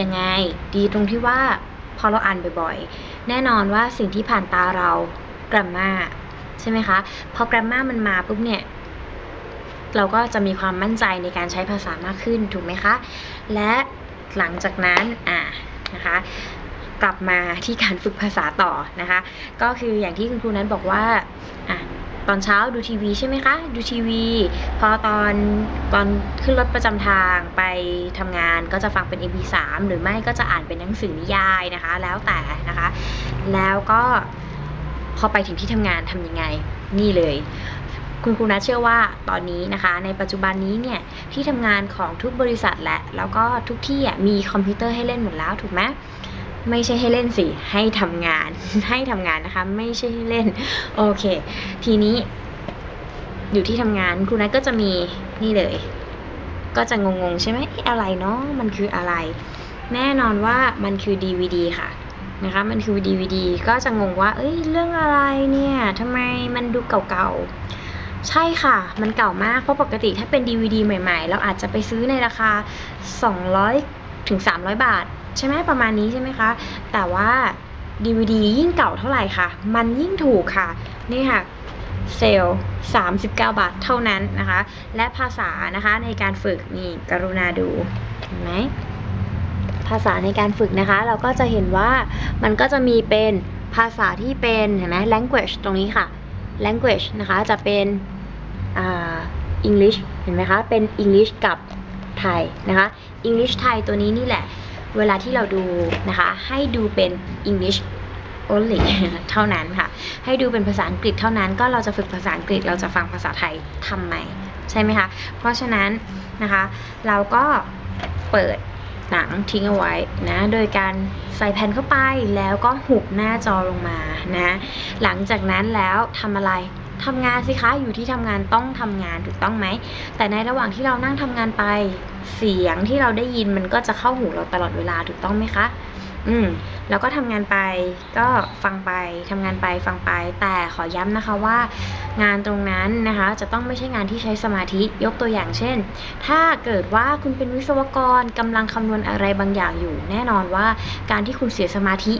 ยังไง ดีตรงที่ว่าพอเราอ่านบ่อยๆ แน่นอนว่าสิ่งที่ผ่านตาเรา grammar ใช่ไหมคะ พอ grammar มันมาปุ๊บเนี่ย เราก็จะมีความมั่นใจในการใช้ภาษามากขึ้นถูกไหมคะ และหลังจากนั้นอ่านะคะกลับมาที่การฝึกภาษาต่อนะคะ ก็คืออย่างที่คุณครูนั้นบอกว่าอะ ตอนเช้าดูทีวีใช่ไหมคะ ดูทีวี พอตอนตอนขึ้นรถประจำทางไปทำงานก็จะฟังเป็น MP3 หรือไม่ก็จะอ่านเป็นหนังสือนิยายนะคะ แล้วแต่นะคะ แล้วก็พอไปถึงที่ทำงานทำยังไง นี่เลย คุณครูนะเชื่อว่าตอนนี้นะคะ ในปัจจุบันนี้เนี่ยที่ทำงานของทุกบริษัทแหละ แล้วก็ทุกที่มีคอมพิวเตอร์ให้เล่นหมดแล้วถูกไหม ไม่ใช่ให้เล่นสิ ให้ทำงาน ให้ทำงานนะคะ ไม่ใช่ให้เล่น โอเค ทีนี้อยู่ที่ทำงานครูนัทก็จะมีนี่เลย ก็จะงงๆ ใช่ไหมอะอะไรเนาะมันคืออะไร แน่นอนว่ามันคือ DVD ค่ะนะคะ มันคือ DVD ก็จะงงว่า เอ้ย เรื่องอะไรเนี่ยทำไมมันดูเก่าๆ ใช่ค่ะ มันเก่ามาก เพราะปกติถ้าเป็น DVD ใหม่ๆ เราอาจจะไปซื้อในราคา 200ถึง300 บาท ใช่ไหมประมาณนี้ใช่ไหมคะ แต่ว่า DVD ยิ่งเก่าเท่าไหร่ค่ะ มันยิ่งถูกค่ะ นี่ค่ะเซลล์39 บาทเท่านั้นนะคะ และภาษานะคะในการฝึกนี่กรุณาดูเห็นไหมภาษาในการฝึกนะคะ เราก็จะเห็นว่ามันก็จะมีเป็นภาษาที่เป็นเห็นไหม language ตรงนี้ค่ะ language นะคะจะเป็นอ่า English เห็นไหมคะ เป็น English กับไทยนะคะ English ไทยตัวนี้นี่แหละ เวลาที่เราดูนะคะ ให้ดูเป็น English only เท่านั้นค่ะ ให้ดูเป็นภาษาอังกฤษเท่านั้น ก็เราจะฝึกภาษาอังกฤษเราจะฟังภาษาไทยทำไมใช่ไหมคะ เพราะฉะนั้นนะคะเราก็เปิดหนังทิ้งเอาไว้นะโดยการใส่แผ่นเข้าไปแล้วก็หุบหน้าจอลงมานะหลังจากนั้นแล้วทำอะไร ทำงานสิคะอยู่ที่ทำงานต้องทำงานถูกต้องไหม แต่ในระหว่างที่เรานั่งทำงานไป เสียงที่เราได้ยินมันก็จะเข้าหูเราตลอดเวลาถูกต้องไหมคะ อืมแล้วก็ทำงานไปก็ฟังไปทำงานไปฟังไป แต่ขอย้ำนะคะว่า งานตรงนั้นนะคะจะต้องไม่ใช่งานที่ใช้สมาธิยกตัวอย่างเช่น ถ้าเกิดว่าคุณเป็นวิศวกรกำลังคำนวณอะไรบางอย่างอยู่ แน่นอนว่าการที่คุณเสียสมาธิ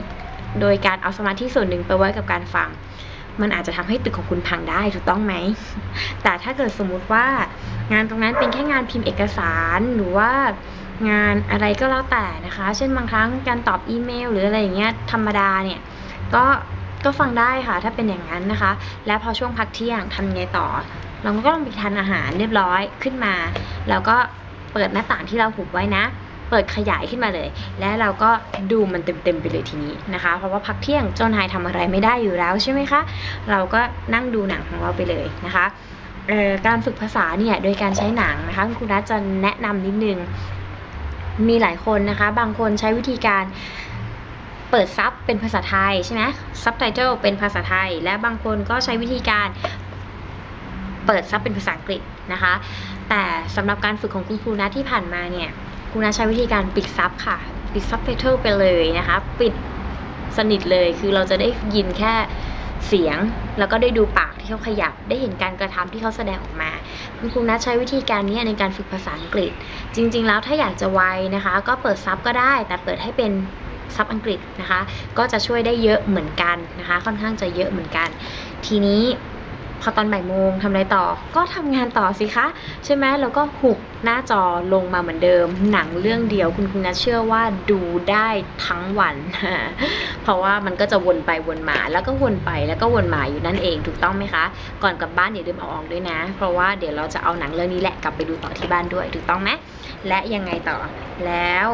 โดยการเอาสมาธิส่วนหนึ่งไปไว้กับการฟัง มันอาจจะทำให้ตึกของคุณพังได้ถูกต้องไหม แต่ถ้าเกิดสมมุติว่างานตรงนั้นเป็นแค่งานพิมพ์เอกสารหรือว่างานอะไรก็แล้วแต่นะคะ เช่นบางครั้งการตอบอีเมล หรืออะไรอย่างเงี้ยธรรมดาเนี่ย ก็ก็ฟังได้ค่ะ ถ้าเป็นอย่างนั้นนะคะ แล้วพอช่วงพักเที่ยงทำไงต่อ เราก็ต้องไปทานอาหารเรียบร้อยขึ้นมา แล้วก็เปิดหน้าต่างที่เราหุบไว้นะ เปิดขยายขึ้นมาเลย และเราก็ดูมันเต็มๆไปเลยทีนี้นะคะ เพราะว่าพักเที่ยงเจ้านายทำอะไรไม่ได้อยู่แล้วใช่ไหมคะ เราก็นั่งดูหนังของเราไปเลยนะคะการฝึกภาษาเนี่ยโดยการใช้หนังนะคะคุณครูนัทจะแนะนำนิดนึงมีหลายคนนะคะ บางคนใช้วิธีการเปิดซับเป็นภาษาไทยใช่ไหมซับไตเติลเป็นภาษาไทย และบางคนก็ใช้วิธีการเปิดซับเป็นภาษาอังกฤษนะคะ แต่สำหรับการฝึกของคุณครูนะที่ผ่านมาเนี่ย ครูนะใช้วิธีการปิดซับค่ะ ปิดซับไตเติลไปเลยนะคะ ปิดสนิทเลยคือเราจะได้ยินแค่เสียง แล้วก็ได้ดูปากที่เขาขยับ ได้เห็นการกระทำที่เขาแสดงออกมา คุณครูนัทใช้วิธีการนี้ในการฝึกภาษาอังกฤษ จริง ๆ แล้วถ้าอยากจะไวนะคะ ก็เปิดซับก็ได้ แต่เปิดให้เป็นซับอังกฤษนะคะ ก็จะช่วยได้เยอะเหมือนกันนะคะ ค่อนข้างจะเยอะเหมือนกัน ทีนี้ พอตอนบ่ายโมงทำอะไรต่อ ก็ทำงานต่อสิคะ ใช่ไหมแล้วก็หุบหน้าจอลงมาเหมือนเดิม หนังเรื่องเดียวคุณคุณนัทเชื่อว่าดูได้ทั้งวัน เพราะว่ามันก็จะวนไปวนมาแล้วก็วนไปแล้วก็วนมาอยู่นั่นเองถูกต้องไหมคะ ก่อนกลับบ้านอย่าลืมเอาออกด้วยนะ เพราะว่าเดี๋ยวเราจะเอาหนังเรื่องนี้แหละกลับไปดูต่อที่บ้านด้วยถูกต้องไหมและยังไงต่อแล้ว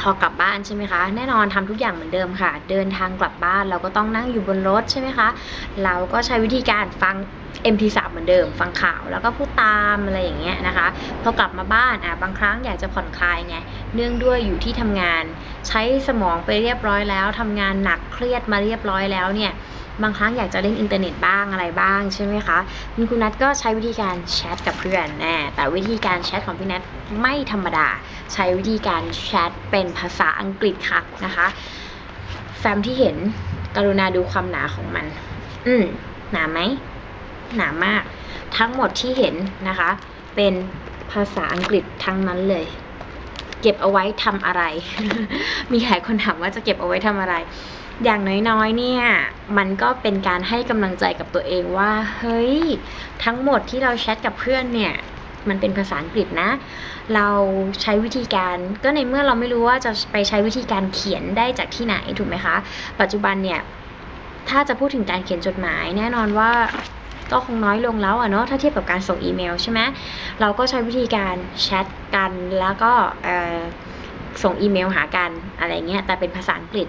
พอกลับบ้านใช่ไหมคะ แน่นอนทำทุกอย่างเหมือนเดิมค่ะ เดินทางกลับบ้านเราก็ต้องนั่งอยู่บนรถใช่ไหมคะ เราก็ใช้วิธีการฟัง MP3 เหมือนเดิม ฟังข่าวแล้วก็พูดตามอะไรอย่างเงี้ยนะคะ พอกลับมาบ้านอะบางครั้งอยากจะผ่อนคลายไง เนื่องด้วยอยู่ที่ทำงาน ใช้สมองไปเรียบร้อยแล้วทำงานหนักเครียดมาเรียบร้อยแล้วเนี่ย บางครั้งอยากจะเล่นอินเทอร์เน็ตบ้างอะไรบ้างใช่ไหมคะคุณครูนัทก็ใช้วิธีการแชทกับเพื่อนแน่แต่วิธีการแชทของพี่นัทไม่ธรรมดา ใช้วิธีการแชทเป็นภาษาอังกฤษค่ะนะคะแฟ้มที่เห็นกรุณาดูความหนาของมัน อืมหนาไหม หนามาก ทั้งหมดที่เห็นนะคะ เป็นภาษาอังกฤษทั้งนั้นเลย เก็บเอาไว้ทำอะไร มีหลายคนถามว่าจะเก็บเอาไว้ทำอะไร อย่างน้อยๆ เนี่ย มันก็เป็นการให้กำลังใจกับตัวเองว่า เฮ้ย ทั้งหมดที่เราแชทกับเพื่อนเนี่ย มันเป็นภาษาอังกฤษนะ เราใช้วิธีการก็ในเมื่อเราไม่รู้ว่าจะไปใช้วิธีการเขียนได้จากที่ไหนถูกไหมคะ ปัจจุบันเนี่ย ถ้าจะพูดถึงการเขียนจดหมาย แน่นอนว่า ก็คงน้อยลงแล้วอะเนาะถ้าเทียบกับการส่งอีเมลใช่ไหมเราก็ใช้วิธีการแชทกันแล้วก็ส่งอีเมลหากันอะไรเงี้ยแต่เป็นภาษาอังกฤษ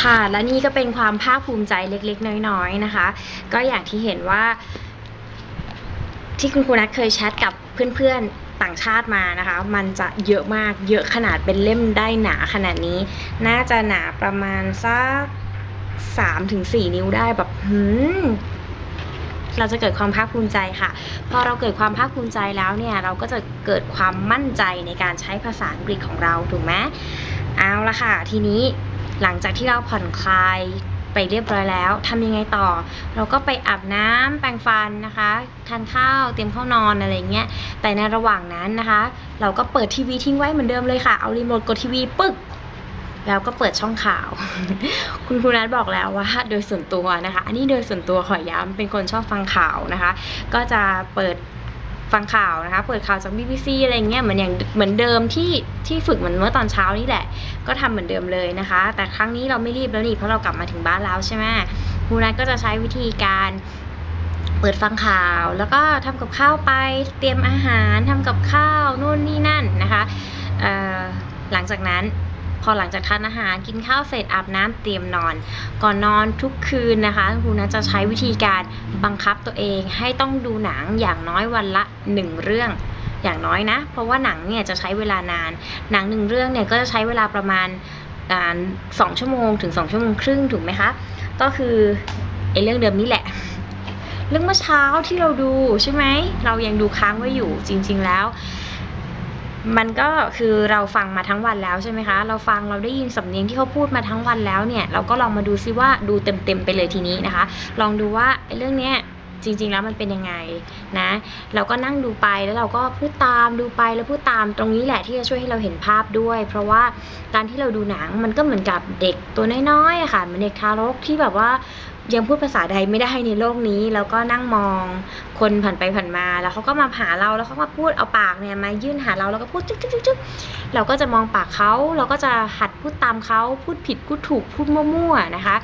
ค่ะและนี่ก็เป็นความภาคภูมิใจเล็กๆ น้อยๆนะคะ ก็อย่างที่เห็นว่า ที่คุณครูนัทเคยแชทกับเพื่อนๆต่างชาติมานะคะ มันจะเยอะมากเยอะขนาดเป็นเล่มได้หนาขนาดนี้ น่าจะหนาประมาณสัก สามถึงสี่นิ้วได้แบบหืมเราจะเกิดความภาคภูมิใจค่ะ พอเราเกิดความภาคภูมิใจแล้วเนี่ยเราก็จะเกิดความมั่นใจในการใช้ภาษาอังกฤษของเราถูกไหมเอาละค่ะ ทีนี้หลังจากที่เราผ่อนคลายไปเรียบร้อยแล้วทำยังไงต่อ เราก็ไปอาบน้ำแปรงฟันนะคะทานข้าวเตรียมเข้านอนอะไรเงี้ยแต่ในระหว่างนั้นนะคะ เราก็เปิดทีวีทิ้งไว้เหมือนเดิมเลยค่ะ เอารีโมทกดทีวีปึ๊ก แล้วก็เปิดช่องข่าว คุณครูนัทบอกแล้วว่าโดยส่วนตัวนะคะ อันนี้โดยส่วนตัวขอย้ำเป็นคนชอบฟังข่าวนะคะ ก็จะเปิดฟังข่าวนะคะ เปิดข่าวจาก BBC อะไรเงี้ยเหมือนอย่างเหมือนเดิมที่ที่ฝึกเหมือนเมื่อตอนเช้านี่แหละ ก็ทำเหมือนเดิมเลยนะคะ แต่ครั้งนี้เราไม่รีบแล้วนี่เพราะเรากลับมาถึงบ้านแล้วใช่ไหมครูนัทก็จะใช้วิธีการเปิดฟังข่าวแล้วก็ทำกับข้าวไปเตรียมอาหารทำกับข้าวนู่นนี่นั่นนะคะหลังจากนั้น พอหลังจากทานอาหารกินข้าวเสร็จอาบน้ำเตรียมนอน ก่อนนอนทุกคืนนะคะครูนะจะใช้วิธีการบังคับตัวเองให้ต้องดูหนังอย่างน้อยวันละหนึ่งเรื่องอย่างน้อยนะ เพราะว่าหนังเนี่ยจะใช้เวลานาน หนังหนึ่งเรื่องเนี่ยก็จะใช้เวลาประมาณสองชั่วโมงถึงสองชั่วโมงครึ่งถูกไหมคะ ก็คือไอ้เรื่องเดิมนี่แหละ เรื่องเมื่อเช้าที่เราดูใช่ไหม เรายังดูค้างไว้อยู่จริง ๆแล้ว มันก็คือเราฟังมาทั้งวันแล้วใช่ไหมคะ เราฟังเราได้ยินสำเนียงที่เขาพูดมาทั้งวันแล้วเนี่ยเราก็ลองมาดูซิว่าดูเต็มๆไปเลยทีนี้นะคะ ลองดูว่าไอ้เรื่องเนี้ยจริงๆแล้วมันเป็นยังไงนะ เราก็นั่งดูไปแล้วเราก็พูดตามดูไปแล้วพูดตามตรงนี้แหละที่จะช่วยให้เราเห็นภาพด้วย เพราะว่าการที่เราดูหนังมันก็เหมือนกับเด็กตัวน้อยๆค่ะเหมือนเด็กทารกที่แบบว่า ยังพูดภาษาใดไม่ได้ในโลกนี้ แล้วก็นั่งมองคนผ่านไปผ่านมา แล้วเขาก็มาหาเราแล้วเขาก็พูดเอาปากเนี่ยมายื่นหาเราแล้วก็พูดจึ๊กจึ๊กจึ๊กจึ๊กเราก็จะมองปากเขาเราก็จะหัดพูดตามเขาพูดผิดพูดถูกพูดมั่วๆนะคะ